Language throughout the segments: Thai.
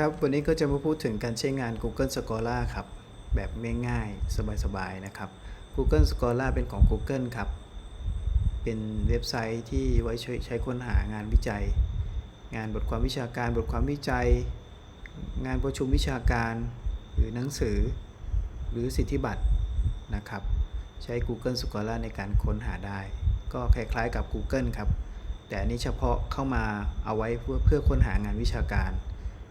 ครับ วันนี้ก็จะมาพูดถึงการใช้งาน Google Scholar ครับ แบบง่ายๆ สบายๆ นะครับ Google Scholar เป็นของ Google ครับ เป็นเว็บไซต์ที่ไว้ใช้ค้นหางานวิจัย งานบทความวิชาการ บทความวิจัย งานประชุมวิชาการ หรือหนังสือ หรือสิทธิบัตรนะครับ ใช้ Google Scholar ในการค้นหาได้ ก็คล้ายๆ กับ Google ครับ แต่อันนี้เฉพาะเข้ามาเอาไว้เพื่อเพื่อค้นหางานวิชาการ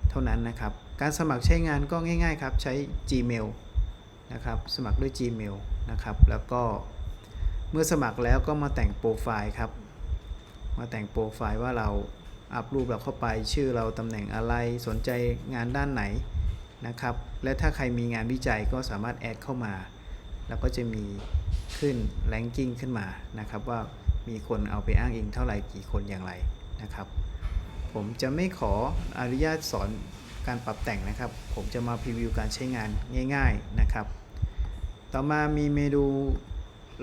เท่านั้นนะครับ การสมัครใช้งานก็ง่ายๆครับใช้ Gmail นะครับสมัครด้วย Gmail นะครับแล้วก็เมื่อสมัครแล้วก็มาแต่งโปรไฟล์ครับ มาแต่งโปรไฟล์ว่าเราอัพรูปเราเข้าไปชื่อเราตำแหน่งอะไรสนใจงานด้านไหนนะครับ และถ้าใครมีงานวิจัยก็สามารถแอดเข้ามา แล้วก็จะมีขึ้น ranking ขึ้นมานะครับว่ามีคนเอาไปอ้างอิงเท่าไหร่กี่คนอย่างไรนะครับ ผมจะไม่ขออนุญาตสอนการปรับแต่งนะครับ ผมจะมาพรีวิวการใช้งานง่าย ๆนะครับ ต่อมามีเมนู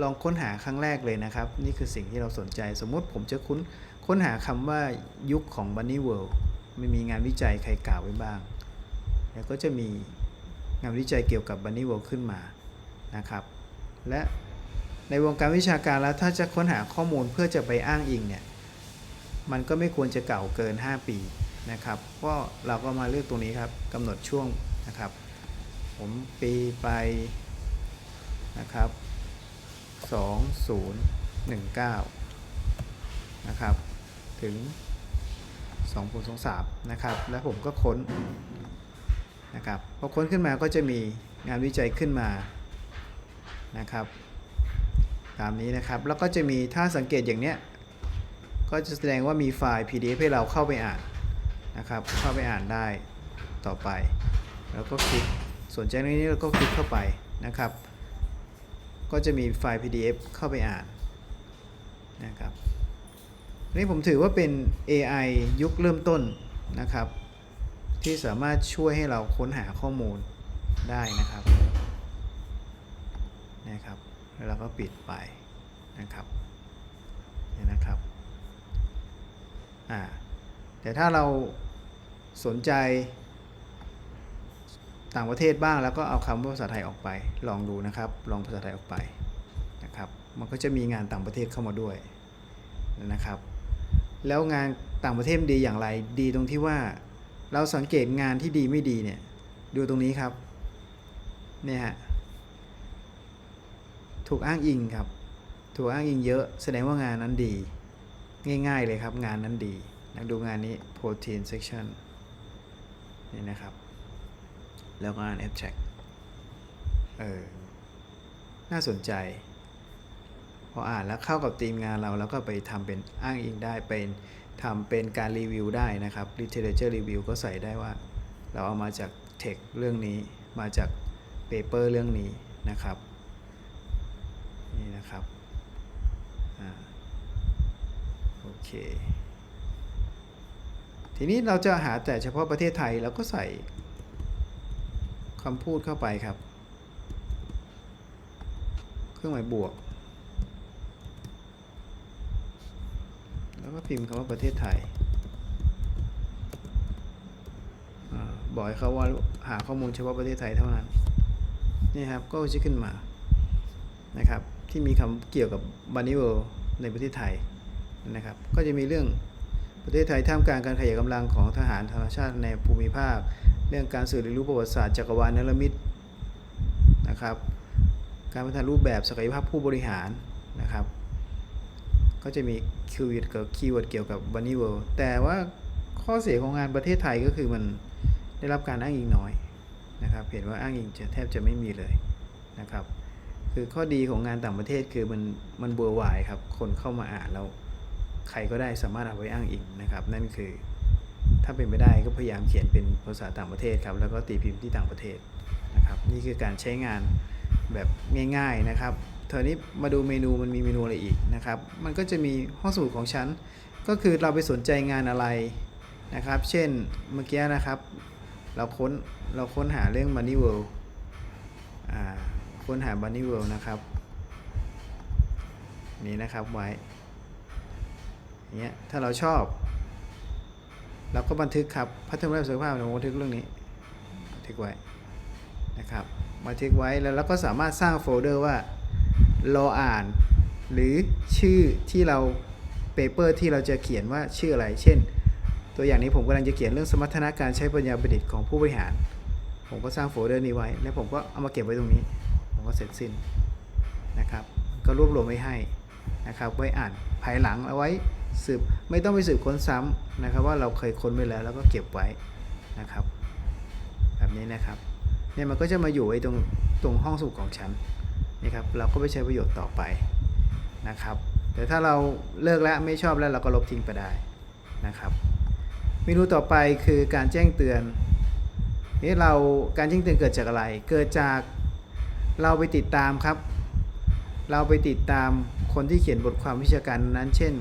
ลองค้นหาครั้งแรกเลยนะครับ นี่คือสิ่งที่เราสนใจสมมติผมจะค้นค้นหาคำว่ายุคของ Bunny World ไม่มีงานวิจัยใครกล่าวไว้บ้าง แล้วก็จะมีงานวิจัยเกี่ยวกับ Bunny World ขึ้นมานะครับ และในวงการวิชาการแล้วถ้าจะค้นหาข้อมูลเพื่อจะไปอ้างอิงเนี่ย มันก็ไม่ควรจะเก่าเกิน 5 ปีนะครับก็เราก็มาเลือกตรงนี้ครับกำหนดช่วงนะครับ ผมปีไปนะครับ 2019 นะครับ ถึง2023 นะครับ แล้วผมก็ค้นนะครับพอค้นขึ้นมาก็จะมีงานวิจัยขึ้นมานะครับ ตามนี้นะครับ แล้วก็จะมีถ้าสังเกตอย่างเนี้ย ก็จะแสดงว่ามีไฟล์ PDF ให้เราเข้าไปอ่านนะครับ เข้าไปอ่านได้ต่อไป แล้วก็คลิกส่วนใจเรื่องนี้เราก็คลิกเข้าไปนะครับ ก็จะมีไฟล์ PDF เข้าไปอ่านนะครับนี่ผมถือว่าเป็น AI ยุคเริ่มต้นนะครับ ที่สามารถช่วยให้เราค้นหาข้อมูลได้นะครับนะครับ แล้วเราก็ปิดไปนะครับนี่นะครับ อ่าแต่ถ้าเราสนใจต่างประเทศบ้างแล้วก็เอาคำว่าภาษาไทยออกไป ลองดูนะครับ ลองภาษาไทยออกไปนะครับ มันก็จะมีงานต่างประเทศเข้ามาด้วยนะครับ แล้วงานต่างประเทศดีอย่างไร ดีตรงที่ว่าเราสังเกตงานที่ดีไม่ดีเนี่ย ดูตรงนี้ครับเนี่ยฮะถูกอ้างอิงครับ ถูกอ้างอิงเยอะแสดงว่างานนั้นดี ง่ายๆเลยครับ งานนั้นดีนะดูงานนี้ protein section นี่นะครับ แล้วก็อ่าน abstract เออ น่าสนใจ พออ่านแล้วเข้ากับทีมงานเรา แล้วก็ไปทำเป็นอ้างอิงได้เป็นทำเป็นการรีวิวได้นะครับ literature review ก็ใส่ได้ว่า เราเอามาจาก text เรื่องนี้มาจาก paper เรื่องนี้นะครับ นี่นะครับ อ่า อเค ทีนี้เราจะหาแต่เฉพาะประเทศไทยเราก็ใส่คำพูดเข้าไปครับ เครื่องหมายบวก แล้วก็พิมพ์คำว่าประเทศไทยบอกให้เขาว่าหาข้อมูลเฉพาะประเทศไทยเท่านั้นนี่ครับก็จะขึ้นมานะครับ ที่มีคำเกี่ยวกับบันนิเวลในประเทศไทย นะครับ ก็จะมีเรื่องประเทศไทยท่ามกลางการขยายกำลังของทหารธรรมชาติในภูมิภาค เรื่องการสื่อเรียนรู้ประวัติศาสตร์จักรวาลนรมิตนะครับ การพัฒนารูปแบบศักยภาพผู้บริหารนะครับ ก็จะมีคีย์เวิร์ดกับคีย์เวิร์ดเกี่ยวกับบันนิเวลแต่ว่าข้อเสียของงานประเทศไทยก็คือมันได้รับการอ้างอิงน้อยนะครับ เห็นว่าอ้างอิงจะแทบจะไม่มีเลยนะครับ คือข้อดีของงานต่างประเทศคือมันมันเบัววายครับ คนเข้ามาอ่านแล้ว ใครก็ได้สามารถเอาไว้อ้างอิงนะครับ นั่นคือถ้าเป็นไม่ได้ก็พยายามเขียนเป็นภาษาต่างประเทศครับ แล้วก็ตีพิมพ์ที่ต่างประเทศนะครับ นี่คือการใช้งานแบบง่าย ๆนะครับเทอนี้มาดูเมนูมันมีเมนูอะไรอีกนะครับ มันก็จะมีห้องสมุดของฉัน ก็คือเราไปสนใจงานอะไรนะครับ เช่นเมื่อกี้นะครับ เราค้นเราค้นหาเรื่อง Money World อ่าค้นหา Bunny World นะครับ นี่นะครับไว้ เงี้ยถ้าเราชอบ เราก็บันทึกครับพัฒนาสุขภาพเราบันทึกเรื่องนี้บันทึกไว้นะครับบันทึกไว้แล้วเราก็สามารถสร้างโฟลเดอร์ว่ารออ่าน หรือชื่อที่เราเปเปอร์ที่เราจะเขียนว่าชื่ออะไร เช่น ตัวอย่างนี้ผมกำลังจะเขียนเรื่องสมรรถนะการใช้ปัญญาประดิษฐ์ของผู้บริหาร ผมก็สร้างโฟลเดอร์นี้ไว้ แล้วผมก็เอามาเก็บไว้ตรงนี้ ผมก็เสร็จสิ้นนะครับ ก็รวบรวมไว้ให้นะครับ ไว้อ่านภายหลังเอาไว้ สืบไม่ต้องไปสืบค้นซ้ำนะครับ ว่าเราเคยค้นไว้แล้วแล้วก็เก็บไว้นะครับ แบบนี้นะครับเนี่ยมันก็จะมาอยู่ไว้ตรงตรงห้องสมุดของฉันนี่ครับเราก็ไปใช้ประโยชน์ต่อไปนะครับ แต่ถ้าเราเลิกแล้วไม่ชอบแล้วเราก็ลบทิ้งไปได้นะครับเมนูต่อไปคือการแจ้งเตือนนี่เราการแจ้งเตือนเกิดจากอะไร เกิดจากเราไปติดตามครับ เราไปติดตามคนที่เขียนบทความวิชาการนั้น เช่น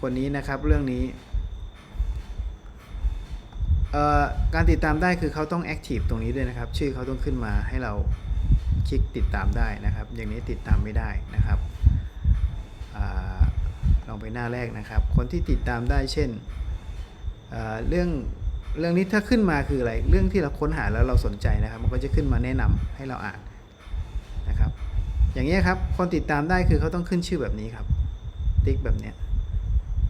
คนนี้นะครับเรื่องนี้การติดตามได้คือเขาต้องแอคทีฟตรงนี้ด้วยนะครับ ชื่อเขาต้องขึ้นมาให้เราคลิกติดตามได้นะครับ อย่างนี้ติดตามไม่ได้นะครับอลองไปหน้าแรกนะครับ คนที่ติดตามได้เช่นเเรื่องเรื่องนี้ถ้าขึ้นมาคืออะไร เรื่องที่เราค้นหาแล้วเราสนใจนะครับ มันก็จะขึ้นมาแนะนำให้เราอ่านนะครับ อย่างนี้ครับ คนติดตามได้คือเขาต้องขึ้นชื่อแบบนี้ครับ ติ๊กแบบเนี้ย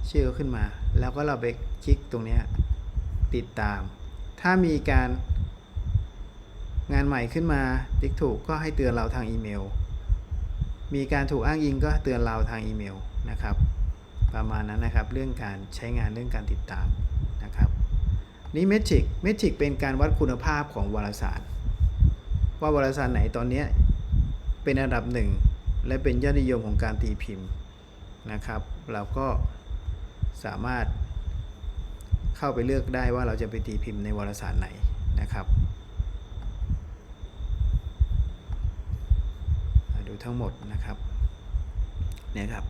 ชื่อขึ้นมา แล้วก็เราไปคลิกตรงนี้ติดตาม ถ้ามีการงานใหม่ขึ้นมาติ๊กถูกก็ให้เตือนเราทางอีเมล มีการถูกอ้างอิงก็เตือนเราทางอีเมลนะครับ ประมาณนั้นนะครับ เรื่องการใช้งานเรื่องการติดตามนะครับนี่เมทริกเมทริกเป็นการวัดคุณภาพของวารสาร ว่าวารสารไหนตอนนี้เป็นอันดับหนึ่งและเป็นยอดนิยมของการตีพิมพ์นะครับ เราก็ สามารถเข้าไปเลือกได้ว่าเราจะไปตีพิมพ์ในวารสารไหนนะครับดูทั้งหมดนะครับเนี่ยครับ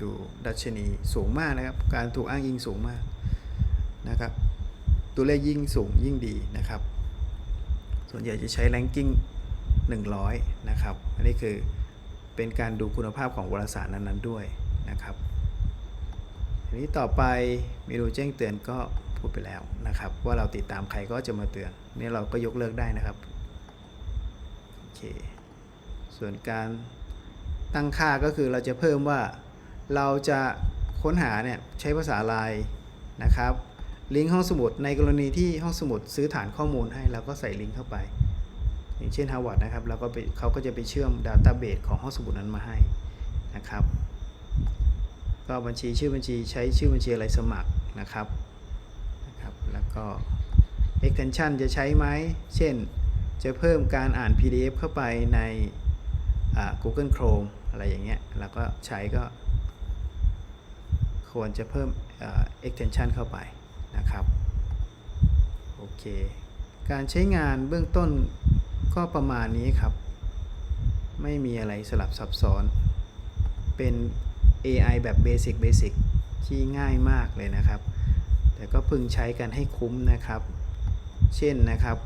ดูดัชนีสูงมากนะครับ การถูกอ้างอิงสูงมากนะครับ ตัวเลขยิ่งสูงยิ่งดีนะครับ ส่วนใหญ่จะใช้ ranking 100 นะครับ อันนี้คือเป็นการดูคุณภาพของวารสารนั้นๆด้วยนะครับ ทีนี้ต่อไปเมนูแจ้งเตือนก็พูดไปแล้วนะครับ ว่าเราติดตามใครก็จะมาเตือนนี่เราก็ยกเลิกได้นะครับโอเคส่วนการตั้งค่าก็คือเราจะเพิ่มว่าเราจะค้นหาเนี่ยใช้ภาษาลายนะครับ ลิงก์ห้องสมุดในกรณีที่ห้องสมุดซื้อฐานข้อมูลให้เราก็ใส่ลิงก์เข้าไป อย่างเช่น Harvard นะครับเราก็ไปเขาก็จะไปเชื่อม Database ของห้องสมุดนั้นมาให้นะครับ ก็บัญชีชื่อบัญชีใช้ชื่อบัญชีอะไรสมัครนะครับนะครับแล้วก็ extension จะใช้ไหมเช่นจะเพิ่มการอ่าน PDF เข้าไปใน Google Chrome อะไรอย่างเงี้ยเราก็ใช้ก็ ควรจะเพิ่มเอ่อ extension เข้าไปนะครับโอเคการใช้งานเบื้องต้นก็ประมาณนี้ครับ ไม่มีอะไรสลับซับซ้อน เป็น AI แบบเบสิกเบสิกที่ง่ายมากเลยนะครับ แต่ก็พึงใช้กันให้คุ้มนะครับ เช่นนะครับ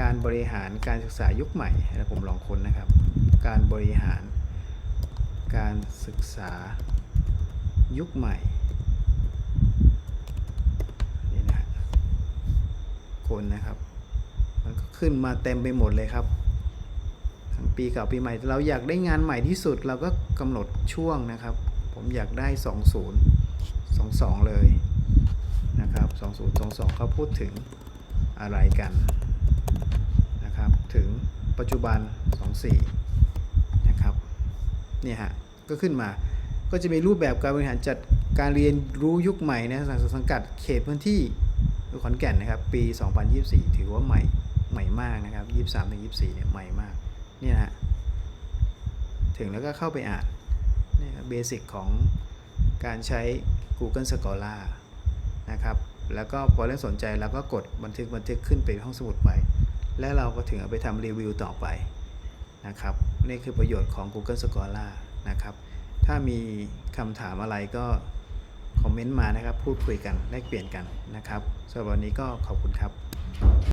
การบริหารการศึกษายุคใหม่แล้วผมลองค้นนะครับ การบริหารการศึกษายุคใหม่นี่นะคนนะครับ มันก็ขึ้นมาเต็มไปหมดเลยครับ ปีเก่าปีใหม่ เราอยากได้งานใหม่ที่สุดเราก็กำหนดช่วงนะครับ ผมอยากได้ 20 22 เลยนะครับ 2022เขาพูดถึงอะไรกันนะครับ ถึงปัจจุบัน 24 นะครับเนี่ยฮะก็ขึ้นมาก็จะมีรูปแบบการบริหารจัดการเรียนรู้ยุคใหม่นะสังกัดเขตพื้นที่ขอนแก่นนะครับ ปี 2024 ถือว่าใหม่ใหม่มากนะครับ 23ถึง24 เนี่ยใหม่มาก นี่ยนะฮะถึงแล้วก็เข้าไปอ่านเนี่ยเบสิกของการใช้ Google Scholar นะครับแล้วก็พอเริ่มสนใจเราก็กดบันทึกบันทึกขึ้นไปห้องสมุดไว้และเราก็ถึงเอาไปทำรีวิวต่อไปนะครับนี่คือประโยชน์ของ Google Scholar นะครับถ้ามีคำถามอะไรก็คอมเมนต์มานะครับ พูดคุยกันแลกเปลี่ยนกันนะครับสำหรับวันนี้ก็ขอบคุณครับ